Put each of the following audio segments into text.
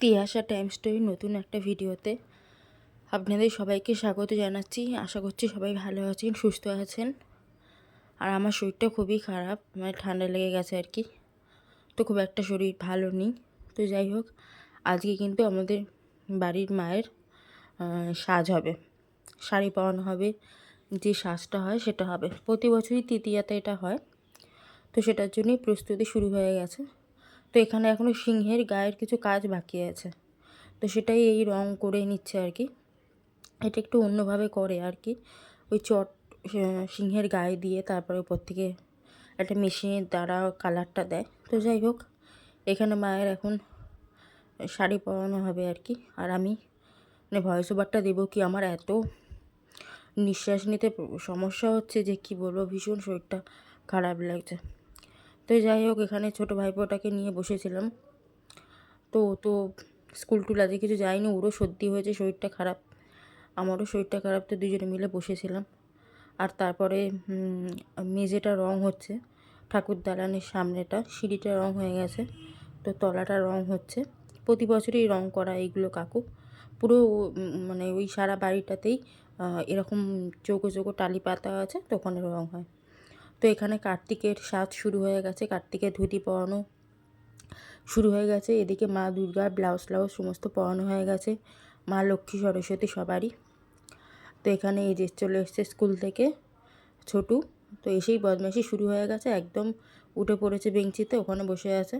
Tiyasha time story নতুন একটা ভিডিওতে আপনাদের সবাইকে স্বাগত জানাচ্ছি। আশা করছি সবাই ভালো আছেন, সুস্থ আছেন। আর আমার শরীরটা খুবই খারাপ মানে ঠান্ডা লেগে গেছে আর কি। তো খুব একটা শরীর ভালো নেই। তো যাই হোক, আজকে কিন্তু আমাদের বাড়ির মায়ের সাজ হবে। শাড়ি পরানো হবে, যে সাজটা হয় সেটা হবে। প্রতি বছরই তৃতীয়াতে এটা হয়। তো সেটার জন্যই প্রস্তুতি শুরু হয়ে গেছে। তো এখানে এখনও সিংহের গায়ের কিছু কাজ বাকি আছে। তো সেটাই এই রং করে নিচ্ছে আর কি। এটা একটু অন্যভাবে করে আর কি। ওই চট সিংহের গায়ে দিয়ে তারপরে উপর থেকে একটা মেশিনের দ্বারা কালারটা দেয়। তো যাই হোক, এখানে মায়ের এখন শাড়ি পরানো হবে আর কি। আর আমি মানে ভয়েস ওভারটা দেবো কি আমার এত নিঃশ্বাস নিতে সমস্যা হচ্ছে যে কি বলব, ভীষণ শরীরটা খারাপ লাগছে। তো যাই হোক, এখানে ছোটো ভাইপোটাকে নিয়ে বসেছিলাম। তো তো স্কুল টুল আজকে কিছু যায়নি, ওরও সর্দি হয়েছে, শরীরটা খারাপ। আমারও শরীরটা খারাপ, তো দুজনে মিলে বসেছিলাম। আর তারপরে মেঝেটা রং হচ্ছে, ঠাকুর দালানের সামনেটা, সিঁড়িটা রং হয়ে গেছে, তো তলাটা রং হচ্ছে। প্রতি বছরই রং করা এইগুলো কাকু। পুরো মানে ওই সারা বাড়িটাতেই এরকম চৌকো চৌকো টালি পাতা আছে, তো ওখানে রং হয়। তো এখানে কার্তিকের সাজ শুরু হয়ে গেছে। কার্তিকের ধুতি পরানো শুরু হয়ে গেছে। এদিকে মা দুর্গার ব্লাউজ ফ্লাউজ সমস্ত পরানো হয়ে গেছে। মা লক্ষ্মী সরস্বতী সবারই। তো এখানে এই যে চলে এসছে স্কুল থেকে ছোটু। তো এসেই বদমাইশি শুরু হয়ে গেছে। একদম উঠে পড়েছে বেঞ্চিতে, ওখানে বসে আছে।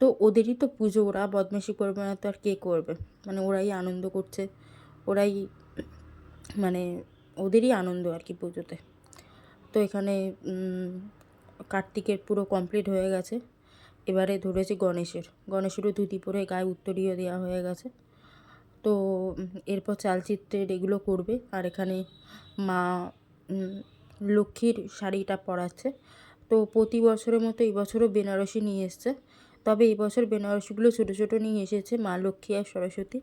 তো ওদেরই তো পুজো, ওরা বদমাইশি করবে না তো আর কে করবে? মানে ওরাই আনন্দ করছে। ওরাই মানে ওদেরই আনন্দ আর কি পুজোতে। তো এখানে কার্তিকের পুরো কমপ্লিট হয়ে গেছে। এবারে ধরেছে গণেশের। গণেশেরও ধুতি পরে গায়ে উত্তরীয় দেওয়া হয়ে গেছে। তো, এরপর চালচিত্রের এগুলো করবে। আর এখানে মা লক্ষ্মীর শাড়িটা পরাচ্ছে। তো প্রতি বছরের মতো এই বছরও বেনারসি নিয়ে এসছে। তবে এই বছর বেনারসিগুলো ছোটো ছোটো নিয়ে এসেছে মা লক্ষ্মী আর সরস্বতী।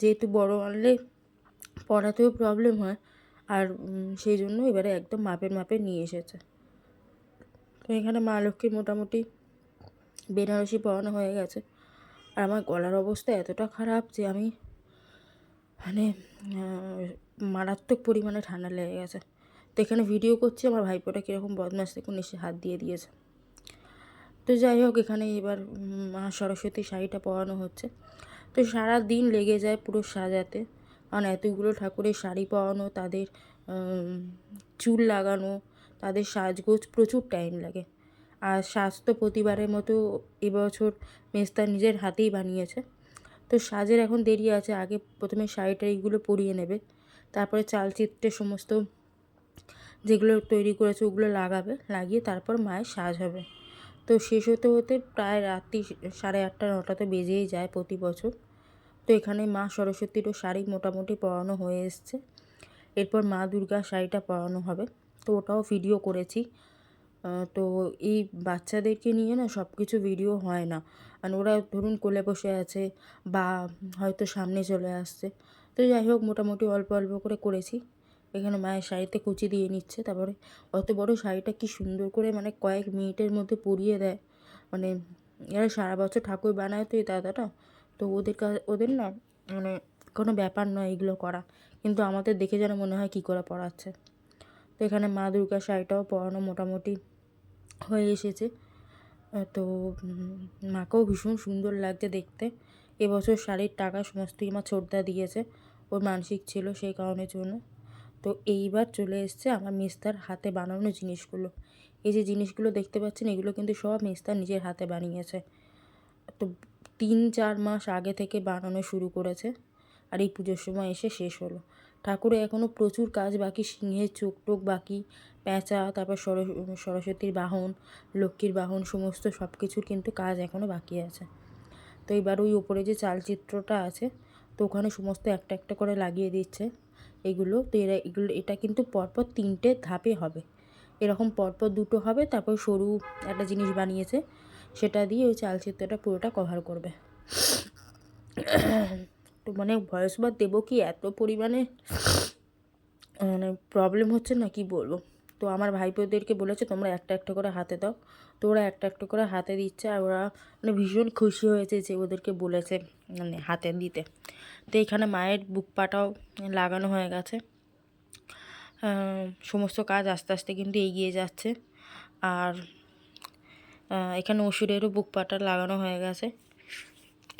যেহেতু বড় আনলে পড়াতেও প্রবলেম হয়। আর সেই জন্য এবারে একদম মাপের মাপে নিয়ে এসেছে। তো এখানে মা লক্ষ্মীর মোটামুটি বেনারসি পরানো হয়ে গেছে। আর আমার গলার অবস্থা এতটা খারাপ যে আমি মানে মারাত্মক পরিমাণে ঠান্ডা লেগে গেছে। তো এখানে ভিডিও করছি, আমার ভাইপোটা কীরকম বদমাস দেখুন, এসে হাত দিয়ে দিয়েছে। তো যাই হোক, এখানে এবার মা সরস্বতী শাড়িটা পরানো হচ্ছে। তো সারা দিন লেগে যায় পুরো সাজাতে। কারণ এতগুলো ঠাকুরের শাড়ি পরানো, তাদের চুল লাগানো, তাদের সাজগোজ প্রচুর টাইম লাগে। আর তো প্রতিবারের মতো এবছর মেস্তার নিজের হাতেই বানিয়েছে। তো সাজের এখন দেরি আছে, আগে প্রথমে শাড়ি টাড়িগুলো পরিয়ে নেবে, তারপরে চালচিত্রের সমস্ত যেগুলো তৈরি করেছে ওগুলো লাগাবে, লাগিয়ে তারপর মায়ের সাজ হবে। তো শেষ হতে হতে প্রায় রাত্রি সাড়ে আটটা নটাতে বেজেই যায় প্রতি বছর। তো এখানে মা সরস্বতীরও শাড়ি মোটামুটি পরানো হয়ে এসছে। এরপর মা দুর্গা শাড়িটা পরানো হবে। তো ওটাও ভিডিও করেছি। তো এই বাচ্চাদেরকে নিয়ে না সব কিছু ভিডিও হয় না। আর ওরা ধরুন কোলে বসে আছে বা হয়তো সামনে চলে আসছে। তো যাই হোক, মোটামুটি অল্প অল্প করে করেছি। এখানে মায়ের শাড়িতে কুচি দিয়ে নিচ্ছে। তারপরে অত বড় শাড়িটা কি সুন্দর করে মানে কয়েক মিনিটের মধ্যে পরিয়ে দেয়। মানে এরা সারা বছর ঠাকুর বানায় তো এই দাদাটা। তো ওদের ওদের না মানে কোনো ব্যাপার নয় এগুলো করা। কিন্তু আমাদের দেখে যেন মনে হয় কী করে পড়াচ্ছে। তো এখানে মা দুর্গার শাড়িটাও পরানো মোটামুটি হয়ে এসেছে। তো মাকেও ভীষণ সুন্দর লাগছে দেখতে। এবছর শাড়ির টাকা সমস্তই আমার ছোটদা দিয়েছে। ওর মানসিক ছিল সেই কারণের জন্য। তো এইবার চলে এসছে আমার মেস্তার হাতে বানানো জিনিসগুলো। এই যে জিনিসগুলো দেখতে পাচ্ছেন এগুলো কিন্তু সব মেস্তার নিজের হাতে বানিয়েছে। তো তিন চার মাস আগে থেকে বানানো শুরু করেছে। আর এই পুজোর সময় এসে শেষ হলো। ঠাকুরে এখনও প্রচুর কাজ বাকি, সিংহের চোখ টোক বাকি, প্যাঁচা, তারপর সরস্বতীর বাহন, লক্ষ্মীর বাহন, সমস্ত সব কিছুর কিন্তু কাজ এখনও বাকি আছে। তো এবার ওই ওপরে যে চালচিত্রটা আছে, তো ওখানে সমস্ত একটা একটা করে লাগিয়ে দিচ্ছে। এগুলো, তো এরা, এগুলো, এটা কিন্তু পরপর তিনটে ধাপে হবে। এরকম পরপর দুটো হবে, তারপর সরু একটা জিনিস বানিয়েছে। সেটা দিয়ে ওই চালচিত্রটা পুরোটা কভার করবে। তো মানে ভয়েস বা দেবো কি এত পরিমাণে মানে প্রবলেম হচ্ছে না কি বলব? তো আমার ভাইপোদেরকে বলেছে, তোমরা একটা একটা করে হাতে দাও। তো ওরা একটা একটা করে হাতে দিচ্ছে আর ওরা মানে ভীষণ খুশি হয়েছে যে ওদেরকে বলেছে মানে হাতে দিতে। তো এখানে মায়ের বুক পাটাও লাগানো হয়ে গেছে। সমস্ত কাজ আস্তে আস্তে কিন্তু এগিয়ে যাচ্ছে। আর এখানে ওষুধেরও বুক পাটা লাগানো হয়ে গেছে।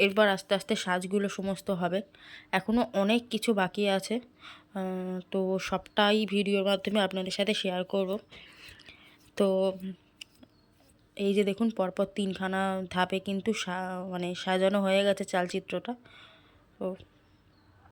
এরপর আস্তে আস্তে সাজগুলো সমস্ত হবে। এখনও অনেক কিছু বাকি আছে। তো সবটাই ভিডিওর মাধ্যমে আপনাদের সাথে শেয়ার করব। তো এই যে দেখুন, পরপর তিনখানা ধাপে কিন্তু মানে সাজানো হয়ে গেছে চালচিত্রটা। তো